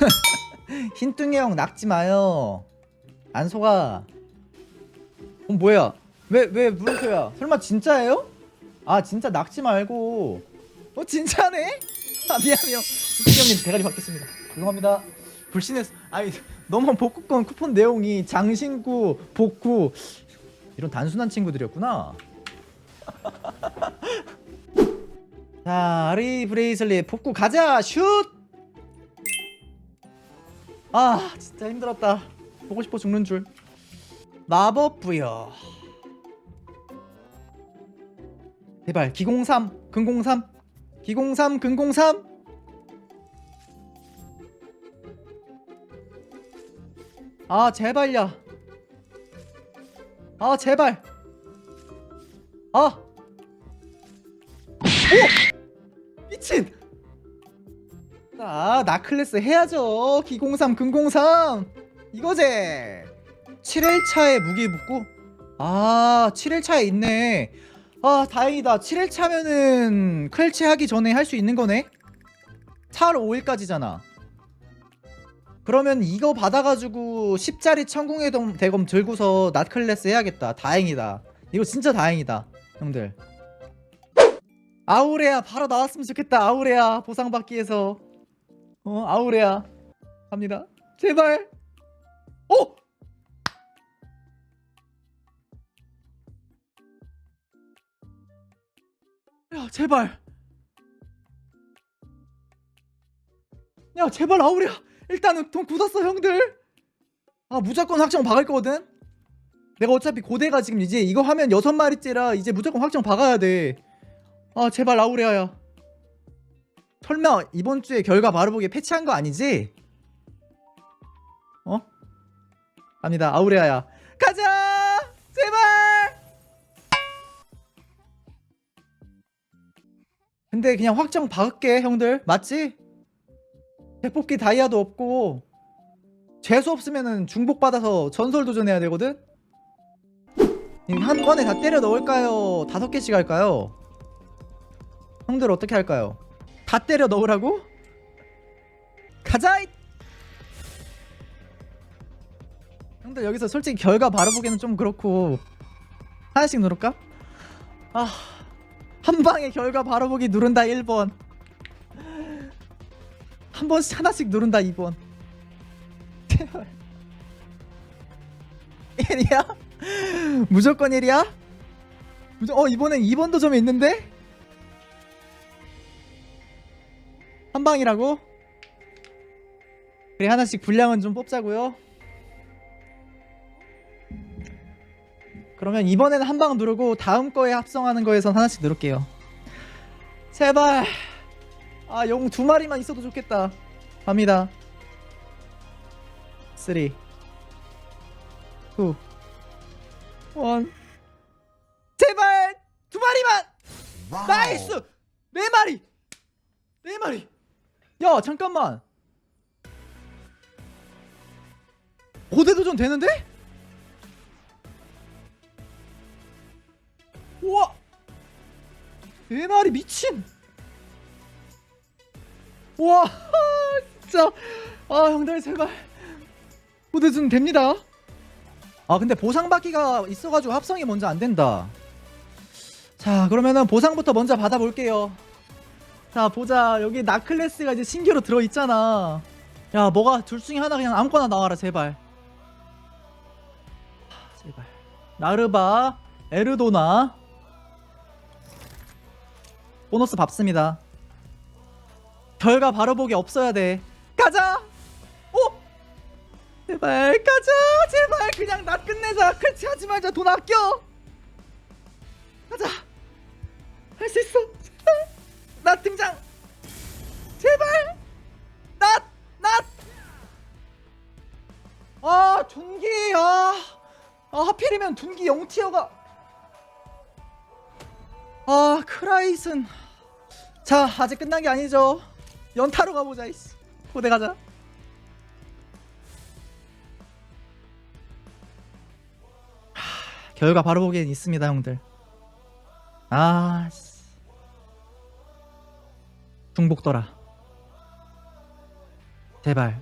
흰뚱이 형 낙지 마요. 안 속아. 어 뭐야? 왜 왜 물음표야? 설마 진짜예요? 아 진짜 낙지 말고. 어 진짜네? 아 미안해요. 흰뚱이 형님 대가리 받겠습니다. 죄송합니다. 불신했어. 아니 너무 복구권 쿠폰 내용이 장신구 복구 이런 단순한 친구들이었구나. 자, 아리 브레이슬리 복구 가자. 슛! 아, 진짜 힘들었다. 보고 싶어 죽는 줄. 마법 부여. 제발 기공삼, 근공삼, 기공삼, 근공삼. 아, 제발야. 아, 제발. 아. 자, 나클래스 해야죠. 기공삼, 근공삼. 이거지. 7일차에 무기 붙고. 아, 7일차에 있네. 아, 다행이다. 7일차면은 클치 하기 전에 할 수 있는 거네. 4월 5일까지잖아. 그러면 이거 받아가지고 10짜리 천궁의 동- 대검 들고서 낫 클래스 해야겠다. 다행이다. 이거 진짜 다행이다. 형들. 아우레아 바로 나왔으면 좋겠다. 아우레아 보상받기에서. 어 아우레아 갑니다. 제발. 오. 야 제발. 야 제발 아우레아. 일단은 돈 굳었어 형들. 아 무조건 확정 박을 거거든. 내가 어차피 고대가 지금 이제 이거 하면 여섯 마리째라 이제 무조건 확정 박아야 돼. 아 제발 아우레아야. 설마 이번 주에 결과 바로 보기 패치한 거 아니지? 어? 갑니다 아우레아야. 가자 제발. 근데 그냥 확정 박을게 형들 맞지? 대뽑기 다이아도 없고 재수 없으면은 중복 받아서 전설 도전해야 되거든. 한 번에 다 때려 넣을까요? 다섯 개씩 할까요? 형들 어떻게 할까요? 다 때려 넣으라고? 가자! 이- 형들 여기서 솔직히 결과 바로 보기에는 좀 그렇고 하나씩 누를까? 아, 한 방에 결과 바로 보기 누른다 1번 한 번씩 하나씩 누른다 2번 제발 1이야? 무조건 1이야? 무조... 어 이번엔 2번 도점이 있는데? 한 방이라고? 그래 하나씩 분량은 좀 뽑자고요. 그러면 이번에는 한 방 누르고 다음 거에 합성하는 거에선 하나씩 누를게요. 제발! 아영두 마리만 있어도 좋겠다. 갑니다. 3 2 1 제발! 두 마리만! 나이스! 네 마리! 네 마리 야 잠깐만. 고대 도전 되는데? 우와! 네 마리 미친! 우와 진짜. 아 형들 제발. 고대 도전 됩니다. 아 근데 보상받기가 있어가지고 합성이 먼저 안 된다. 자 그러면은 보상부터 먼저 받아볼게요 자 보자. 여기 나클래스가 이제 신규로 들어있잖아. 야 뭐가 둘 중에 하나 그냥 아무거나 나와라 제발. 하, 제발. 나르바 에르도나. 보너스 밟습니다. 결과 바로 보기 없어야 돼. 가자! 오! 제발 가자! 제발! 그냥 나 끝내자. 클치 하지 말자. 돈 아껴 둔기 아, 아 하필이면 둔기 0티어가. 아 크라이슨. 자 아직 끝난 게 아니죠. 연타로 가보자 이씨. 고대 가자. 하, 결과 바로 보기엔 있습니다 형들. 아 씨. 중복더라. 제발.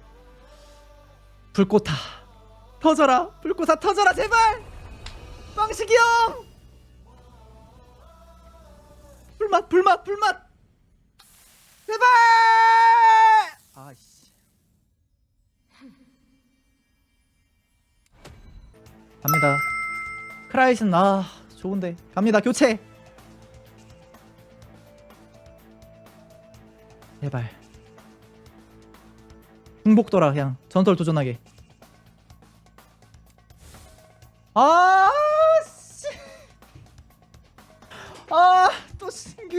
불꽃아 터져라. 불꽃아 터져라 제발. 빵식이 형 불맛 불맛 불맛. 제발. 아이씨. 갑니다. 크라이슨 아 좋은데. 갑니다 교체. 제발. 흥복도라 그냥. 전설 도전하게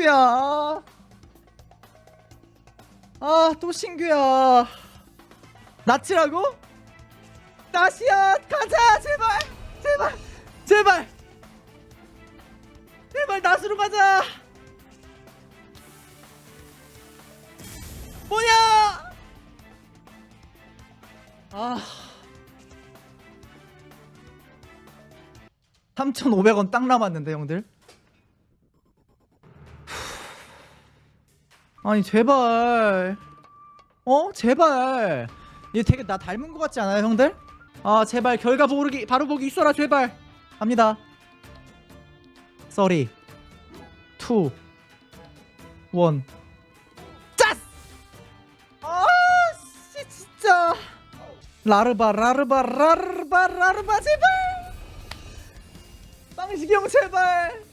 신규야. 아 또 신규야. 나치라고? 다시야 가자 제발 제발 제발. 제발 낫으로 가자. 뭐냐 아. 3,500원 딱 남았는데 형들 아니 제발. 어? 제발. 얘 되게 나 닮은 것 같지 않아요 형들? 아 제발. 결과 보기 바로 보기 있어라 제발. 갑니다. 쏘리 투 원. 짜스! 아씨 진짜. 라르바 라르바 라르바 라르바 제발. 빵식이 형 제발.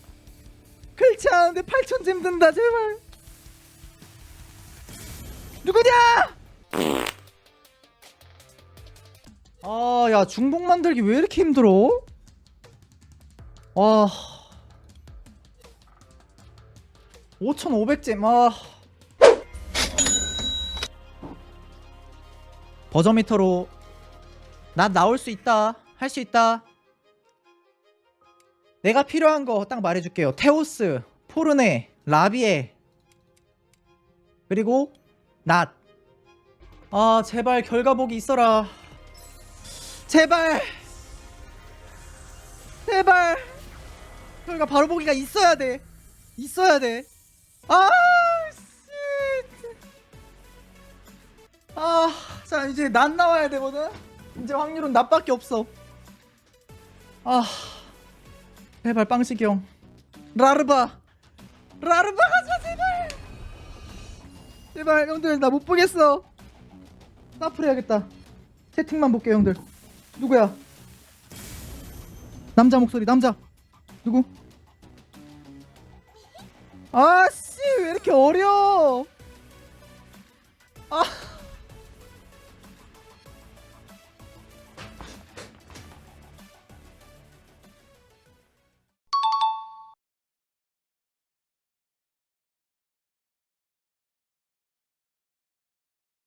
글치 않은데 8천 잼 든다 제발 누구냐? 아 야 중복 만들기 왜 이렇게 힘들어? 와 5,500잼 아. 버저미터로 나 나올 수 있다 할 수 있다. 내가 필요한 거 딱 말해줄게요. 테오스 포르네 라비에. 그리고 낫 아 제발 결과 보기 있어라 제발 제발 결과 바로 보기가 있어야 돼 있어야 돼 아, 씨. 아, 자 이제 낫 나와야 되거든. 이제 확률은 낫밖에 없어. 아, 제발 빵식이 형, 라르바, 라르바 가자. 제발 형들 나 못 보겠어. 사플 해야겠다. 채팅만 볼게 형들. 누구야? 남자 목소리 남자. 누구? 아씨 왜 이렇게 어려? 아